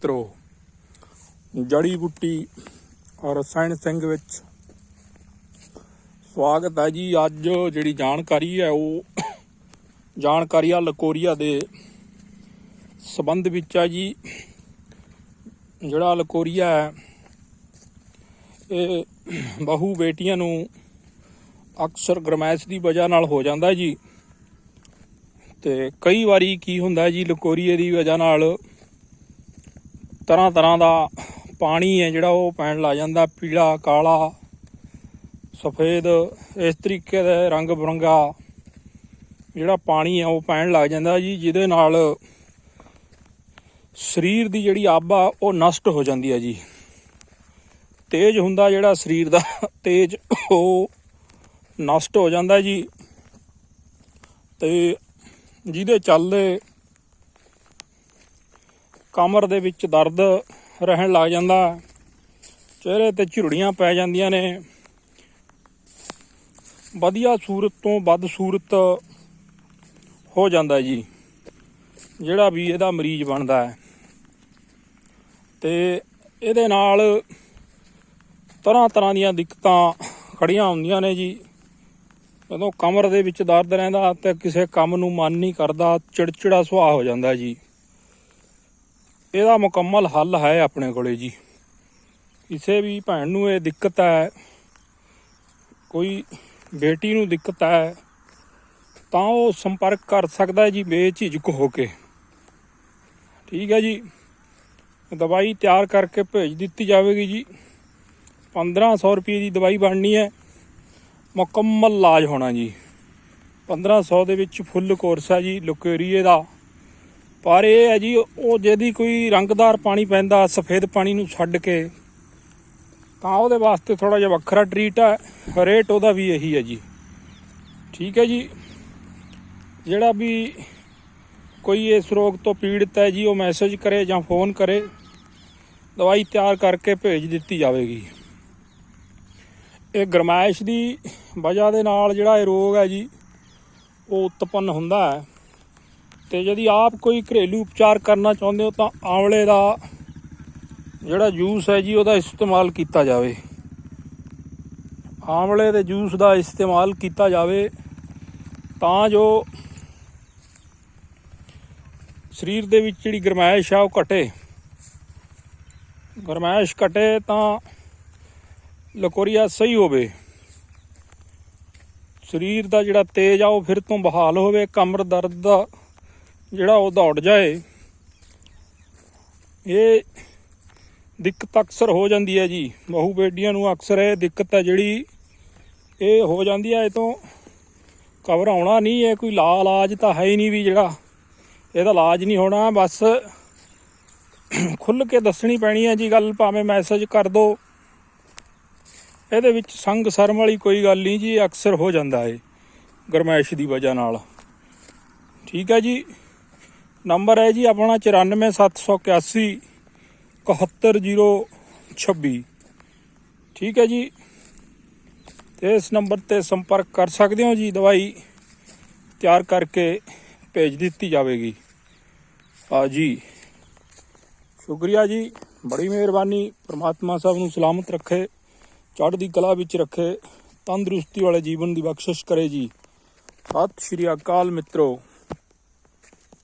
ਮਿੱਤਰੋ, ਜੜੀ ਬੁੱਟੀ ਔਰ ਰਸਾਇਣ ਸਿੰਘ ਵਿੱਚ ਸਵਾਗਤ ਹੈ ਜੀ। ਅੱਜ ਜਿਹੜੀ ਜਾਣਕਾਰੀ ਹੈ, ਉਹ ਜਾਣਕਾਰੀ ਆ ਲਕੋਰੀਆ ਦੇ ਸਬੰਧ ਵਿੱਚ ਆ ਜੀ। ਜਿਹੜਾ ਲਕੋਰੀਆ ਹੈ, ਇਹ ਬਹੂ ਬੇਟੀਆਂ ਨੂੰ ਅਕਸਰ ਗਰਮੈਸ਼ ਦੀ ਵਜ੍ਹਾ ਨਾਲ ਹੋ ਜਾਂਦਾ ਜੀ। ਤੇ ਕਈ ਵਾਰੀ ਕੀ ਹੁੰਦਾ ਜੀ, ਲਕੋਰੀਏ ਦੀ ਵਜ੍ਹਾ ਨਾਲ ਤਰ੍ਹਾਂ ਤਰ੍ਹਾਂ ਦਾ ਪਾਣੀ ਹੈ ਜਿਹੜਾ ਉਹ ਪੈਣ ਲੱਗ ਜਾਂਦਾ, ਪੀਲਾ, ਕਾਲਾ, ਸਫੇਦ, ਇਸ ਤਰੀਕੇ ਦਾ ਰੰਗ ਬਰੰਗਾ ਜਿਹੜਾ ਪਾਣੀ ਹੈ ਉਹ ਪੈਣ ਲੱਗ ਜਾਂਦਾ ਜੀ, ਜਿਹਦੇ ਨਾਲ ਸਰੀਰ ਦੀ ਜਿਹੜੀ ਆਬਾ ਉਹ ਨਸ਼ਟ ਹੋ ਜਾਂਦੀ ਹੈ ਜੀ। ਤੇਜ ਹੁੰਦਾ ਜਿਹੜਾ ਸਰੀਰ ਦਾ, ਤੇਜ ਉਹ ਨਸ਼ਟ ਹੋ ਜਾਂਦਾ ਜੀ। ਤੇ ਜਿਹਦੇ ਚੱਲਦੇ ਕਮਰ ਦੇ ਵਿੱਚ ਦਰਦ ਰਹਿਣ ਲੱਗ ਜਾਂਦਾ। ਚਿਹਰੇ ਤੇ ਝੁਰੜੀਆਂ ਪੈ ਜਾਂਦੀਆਂ ਨੇ। ਵਧੀਆ ਸੂਰਤ ਤੋਂ ਵੱਧ ਸੂਰਤ ਹੋ ਜਾਂਦਾ ਜੀ, ਜਿਹੜਾ ਵੀ ਇਹਦਾ ਮਰੀਜ਼ ਬਣਦਾ ਹੈ। ਤੇ ਇਹਦੇ ਨਾਲ ਤਰ੍ਹਾਂ ਤਰ੍ਹਾਂ ਦੀਆਂ ਦਿੱਕਤਾਂ ਖੜੀਆਂ ਹੁੰਦੀਆਂ ਨੇ ਜੀ। ਜਦੋਂ ਕਮਰ ਦੇ ਵਿੱਚ ਦਰਦ ਰਹਿੰਦਾ ਤੇ ਕਿਸੇ ਕੰਮ ਨੂੰ ਮਨ ਨਹੀਂ ਕਰਦਾ, ਚਿੜਚਿੜਾ ਸੁਭਾਅ ਹੋ ਜਾਂਦਾ ਜੀ। ਇਹਦਾ ਮੁਕੰਮਲ ਹੱਲ ਹੈ ਆਪਣੇ ਕੋਲੇ ਜੀ। ਕਿਸੇ ਵੀ ਭੈਣ ਨੂੰ ਇਹ ਦਿੱਕਤ ਹੈ, ਕੋਈ ਬੇਟੀ ਨੂੰ ਦਿੱਕਤ ਹੈ, ਤਾਂ ਉਹ ਸੰਪਰਕ ਕਰ ਸਕਦਾ ਹੈ ਜੀ ਬੇਝਿਜਕ ਹੋ ਕੇ। ਠੀਕ ਹੈ ਜੀ। ਦਵਾਈ ਤਿਆਰ ਕਰਕੇ ਭੇਜ ਦਿੱਤੀ ਜਾਵੇਗੀ ਜੀ। 1500 ਰੁਪਏ ਦੀ ਦਵਾਈ ਬਣਨੀ ਹੈ। ਮੁਕੰਮਲ ਇਲਾਜ ਹੋਣਾ ਜੀ। 1500 ਦੇ ਵਿੱਚ ਫੁੱਲ ਕੋਰਸ ਹੈ ਜੀ, ਲੁਕੇਰੀਏ ਦਾ। ਪਰ ਇਹ ਹੈ ਜੀ, ਉਹ ਜਿਹਦੀ ਕੋਈ ਰੰਗਦਾਰ ਪਾਣੀ ਪੈਂਦਾ, ਸਫੇਦ ਪਾਣੀ ਨੂੰ ਛੱਡ ਕੇ, ਤਾਂ ਉਹਦੇ ਵਾਸਤੇ ਥੋੜਾ ਜਿਹਾ ਵੱਖਰਾ ਟਰੀਟ ਹੈ ਰੇਟ ਉਹਦਾ ਵੀ ਇਹੀ ਹੈ ਜੀ। ਠੀਕ ਹੈ ਜੀ। ਜਿਹੜਾ ਵੀ ਕੋਈ ਇਸ ਰੋਗ ਤੋਂ ਪੀੜਤ ਹੈ ਜੀ, ਉਹ ਮੈਸੇਜ ਕਰੇ ਜਾਂ ਫੋਨ ਕਰੇ, ਦਵਾਈ ਤਿਆਰ ਕਰਕੇ ਭੇਜ ਦਿੱਤੀ ਜਾਵੇਗੀ। ਇਹ ਗਰਮਾਇਸ਼ ਦੀ ਵਜ੍ਹਾ ਦੇ ਨਾਲ ਜਿਹੜਾ ਇਹ ਰੋਗ ਹੈ ਜੀ, ਉਹ ਉਤਪੰਨ ਹੁੰਦਾ ਹੈ। ਤੇ যদি ਆਪ ਕੋਈ ਘਰੇਲੂ ਉਪਚਾਰ ਕਰਨਾ ਚਾਹੁੰਦੇ ਹੋ ਤਾਂ ਆਂਵਲੇ ਦਾ ਜਿਹੜਾ ਜੂਸ ਹੈ ਜੀ, ਉਹਦਾ ਇਸਤੇਮਾਲ ਕੀਤਾ ਜਾਵੇ। ਆਂਵਲੇ ਦੇ ਜੂਸ ਦਾ ਇਸਤੇਮਾਲ ਕੀਤਾ ਜਾਵੇ ਤਾਂ ਜੋ ਸਰੀਰ ਦੇ ਵਿੱਚ ਜਿਹੜੀ ਗਰਮਾਇਸ਼ ਆ, ਉਹ ਘਟੇ। ਗਰਮਾਇਸ਼ ਘਟੇ ਤਾਂ ਲਕੋਰੀਆ ਸਹੀ ਹੋਵੇ। ਸਰੀਰ ਦਾ ਜਿਹੜਾ ਤੇਜ ਆ, ਉਹ ਫਿਰ ਤੋਂ ਬਹਾਲ ਹੋਵੇ। ਕਮਰ ਦਰਦ ਦਾ ਜਿਹੜਾ ਉਹ ਦੌੜ ਜਾਏ, ਇਹ ਦਿੱਕਤ ਅਕਸਰ ਹੋ ਜਾਂਦੀ ਹੈ ਜੀ। ਬਹੂ ਬੇਟੀਆਂ ਨੂੰ ਅਕਸਰ ਇਹ ਦਿੱਕਤ ਹੈ ਜਿਹੜੀ ਇਹ ਹੋ ਜਾਂਦੀ ਹੈ, ਇਹ ਤੋਂ ਘਬਰਾਉਣਾ ਨਹੀਂ ਹੈ। ਕੋਈ ਲਾ ਇਲਾਜ ਤਾਂ ਹੈ ਹੀ ਨਹੀਂ ਵੀ ਜਿਹੜਾ ਇਹਦਾ ਇਲਾਜ ਨਹੀਂ ਹੋਣਾ, ਬਸ ਖੁੱਲ ਕੇ ਦੱਸਣੀ ਪੈਣੀ ਹੈ ਜੀ ਗੱਲ, ਭਾਵੇਂ ਮੈਸੇਜ ਕਰ ਦਿਓ ਇਹਦੇ ਵਿੱਚ ਸੰਗ ਸ਼ਰਮ ਵਾਲੀ ਕੋਈ ਗੱਲ ਨਹੀਂ ਜੀ, ਅਕਸਰ ਹੋ ਜਾਂਦਾ ਏ ਗਰਮੈਸ਼ ਦੀ ਵਜ੍ਹਾ ਨਾਲ। ਠੀਕ ਹੈ ਜੀ। ਨੰਬਰ ਹੈ ਜੀ ਆਪਣਾ 94781 71026 ਠੀਕ ਹੈ ਜੀ। ਤੇ ਇਸ ਨੰਬਰ ਤੇ ਸੰਪਰਕ ਕਰ ਸਕਦੇ ਹੋ ਜੀ, ਦਵਾਈ ਤਿਆਰ ਕਰਕੇ ਭੇਜ ਦਿੱਤੀ ਜਾਵੇਗੀ। ਆ ਜੀ। ਸ਼ੁਕਰੀਆ ਜੀ। ਬੜੀ ਮਿਹਰਬਾਨੀ। ਪ੍ਰਮਾਤਮਾ ਸਭ ਨੂੰ ਸਲਾਮਤ ਰੱਖੇ। ਚੜ੍ਹਦੀ ਕਲਾ ਵਿੱਚ ਰੱਖੇ। ਤੰਦਰੁਸਤੀ ਵਾਲੇ ਜੀਵਨ ਦੀ ਬਖਸ਼ਿਸ਼ ਕਰੇ ਜੀ। ਸਤਿ ਸ਼੍ਰੀ ਅਕਾਲ ਮਿੱਤਰੋ।